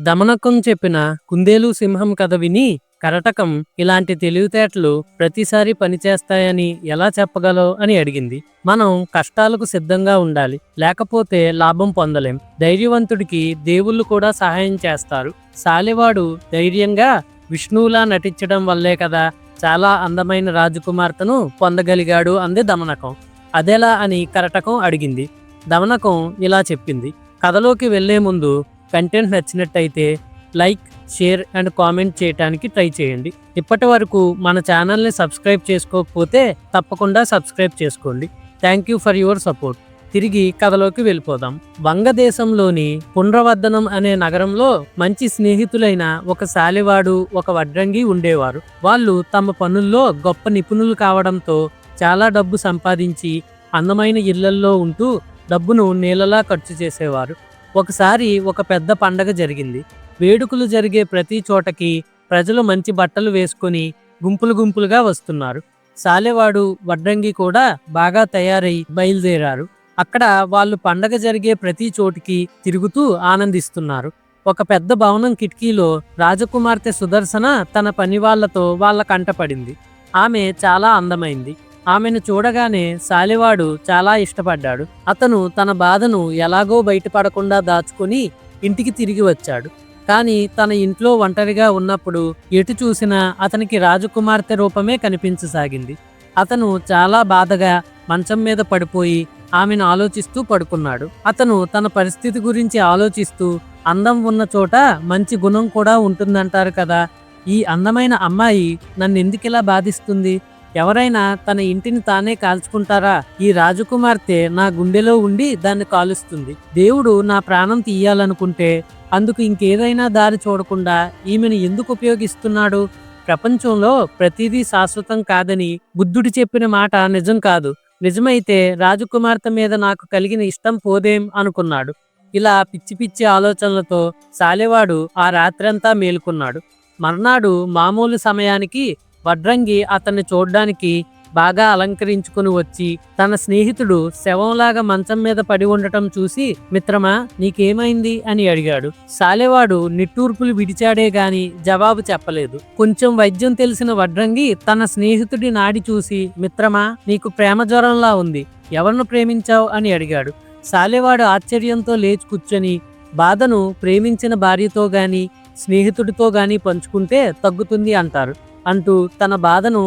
దమనకం చెప్పిన కుందేలు సింహం కథ విని కరటకం ఇలాంటి తెలివితేటలు ప్రతిసారి పనిచేస్తాయని ఎలా చెప్పగలవు అని అడిగింది. మనం కష్టాలకు సిద్ధంగా ఉండాలి. లేకపోతే లాభం పొందలేం. ధైర్యవంతుడికి దేవుళ్ళు కూడా సహాయం చేస్తారు. సాలివాడు ధైర్యంగా విష్ణువులా నటించడం వల్లే కదా చాలా అందమైన రాజకుమార్తెను పొందగలిగాడు అంది దమనకం. అదెలా అని కరటకం అడిగింది. దమనకం ఇలా చెప్పింది. కథలోకి వెళ్ళే ముందు కంటెంట్ నచ్చినట్టయితే లైక్ షేర్ అండ్ కామెంట్ చేయడానికి ట్రై చేయండి. ఇప్పటి వరకు మన ఛానల్ని సబ్స్క్రైబ్ చేసుకోకపోతే తప్పకుండా సబ్స్క్రైబ్ చేసుకోండి. Thank you for your support తిరిగి కథలోకి వెళ్ళిపోదాం. వంగదేశంలోని పునరవర్ధనం అనే నగరంలో మంచి స్నేహితులైన ఒక శాలివాడు ఒక వడ్రంగి ఉండేవారు. వాళ్ళు తమ పనుల్లో గొప్ప నిపుణులు కావడంతో చాలా డబ్బు సంపాదించి అందమైన ఇళ్ళల్లో ఉంటూ డబ్బును నీళ్ళలా ఖర్చు చేసేవారు. ఒకసారి ఒక పెద్ద పండగ జరిగింది. వేడుకలు జరిగే ప్రతి చోటకి ప్రజలు మంచి బట్టలు వేసుకొని గుంపులు గుంపులుగా వస్తున్నారు. సాలెవాడు వడ్రంగి కూడా బాగా తయారై బయలుదేరారు. అక్కడ వాళ్ళు పండగ జరిగే ప్రతి చోటికి తిరుగుతూ ఆనందిస్తున్నారు. ఒక పెద్ద భవనం కిటికీలో రాజకుమార్తె సుదర్శన తన పని వాళ్ళతో వాళ్ళ కంటపడింది ఆమె చాలా అందమైంది. ఆమెను చూడగానే సాలివాడు చాలా ఇష్టపడ్డాడు. అతను తన బాధను ఎలాగో బయటపడకుండా దాచుకుని ఇంటికి తిరిగి వచ్చాడు. కానీ తన ఇంట్లో ఒంటరిగా ఉన్నప్పుడు ఎటు చూసినా అతనికి రాజకుమార్తె రూపమే కనిపించసాగింది. అతను చాలా బాధగా మంచం మీద పడిపోయి ఆమెను ఆలోచిస్తూ పడుకున్నాడు. అతను తన పరిస్థితి గురించి ఆలోచిస్తూ అందం ఉన్న చోట మంచి గుణం కూడా ఉంటుందంటారు కదా ఈ అందమైన అమ్మాయి నన్ను ఎందుకిలా బాధిస్తుంది? ఎవరైనా తన ఇంటిని తానే కాల్చుకుంటారా? ఈ రాజకుమార్తె నా గుండెలో ఉండి దాన్ని కాలుస్తుంది. దేవుడు నా ప్రాణం తీయాలనుకుంటే అందుకు ఇంకేదైనా దారి చూడకుండా ఈమెను ఎందుకు ఉపయోగిస్తున్నాడు? ప్రపంచంలో ప్రతిదీ శాశ్వతం కాదని బుద్ధుడు చెప్పిన మాట నిజం కాదు. నిజమైతే రాజకుమార్తె మీద నాకు కలిగిన ఇష్టం పోదేం అనుకున్నాడు. ఇలా పిచ్చి పిచ్చి ఆలోచనలతో సాలెవాడు ఆ రాత్రంతా మేలుకున్నాడు. మర్నాడు మామూలు సమయానికి వడ్రంగి అతన్ని చూడ్డానికి బాగా అలంకరించుకుని వచ్చి తన స్నేహితుడు శవంలాగా మంచం మీద పడి ఉండటం చూసి మిత్రమా నీకేమైంది? అని అడిగాడు. సాలెవాడు నిట్టూర్పులు విడిచాడే గాని జవాబు చెప్పలేదు. కొంచెం వైద్యం తెలిసిన వడ్రంగి తన స్నేహితుడి నాడి చూసి మిత్రమా నీకు ప్రేమ జ్వరంలా ఉంది. ఎవరిను ప్రేమించావు? అని అడిగాడు. సాలెవాడు ఆశ్చర్యంతో లేచి కూర్చొని బాధను ప్రేమించిన భార్యతో గాని స్నేహితుడితో గాని పంచుకుంటే తగ్గుతుంది అంటారు. అంటూ తన బాధను